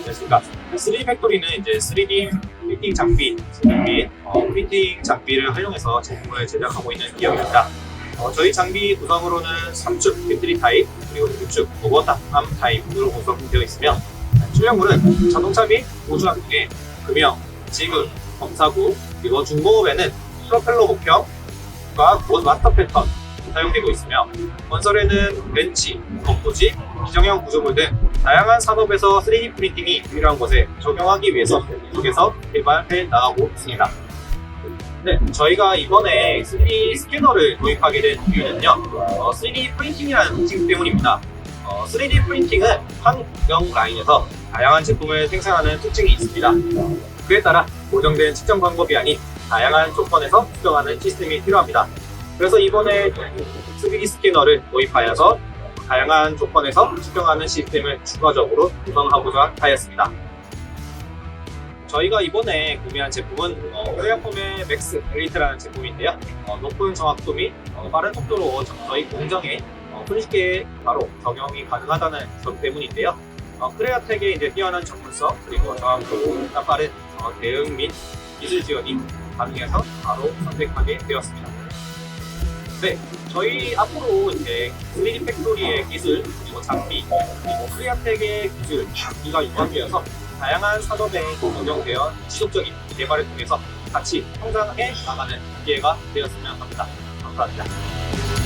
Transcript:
있습니다. 3D 팩토리는 이제 3D 프린팅 장비 및 어, 프린팅 장비를 활용해서 제품을 제작하고 있는 기업입니다. 어, 저희 장비 구성으로는 3축 배터리 타입 그리고 2축 무거 닭암 타입으로 구성되어 있으며 출력물은 자동차 및 우주항 등의 금형, 지금, 검사구 그리고 중공업에는 프로펠러 목형과 곧 마스터 패턴 사용되고 있으며 건설에는 벤치, 컴포지, 비정형 구조물 등 다양한 산업에서 3D 프린팅이 필요한 곳에 적용하기 위해서 계속해서 개발해 나가고 있습니다. 네, 저희가 이번에 3D 스캐너를 도입하게 된 이유는요, 어, 3D 프린팅이라는 특징 때문입니다. 어, 3D 프린팅은 한명 라인에서 다양한 제품을 생산하는 특징이 있습니다. 그에 따라 고정된 측정 방법이 아닌 다양한 조건에서 측정하는 시스템이 필요합니다. 그래서 이번에 3D 스캐너를 도입하여서 다양한 조건에서 측정하는 시스템을 추가적으로 구성하고자 하였습니다. 저희가 이번에 구매한 제품은 어, 코리아폼의 맥스 엘리트라는 제품인데요. 어, 높은 정확도 및 어, 빠른 속도로 저희 공정에 어, 손쉽게 바로 적용이 가능하다는 점 때문인데요. 어, 크레아텍의 이제 뛰어난 전문성 그리고 정확도가 빠른 어, 대응 및 기술 지원이 가능해서 바로 선택하게 되었습니다. 네, 저희 앞으로 이제 3D 팩토리의 기술 그리고 장비 그리고 크레아텍의 기술 장비가 융합되어서 다양한 산업에 적용되어 지속적인 개발을 통해서 같이 성장해 나가는 기회가 되었으면 합니다. 감사합니다.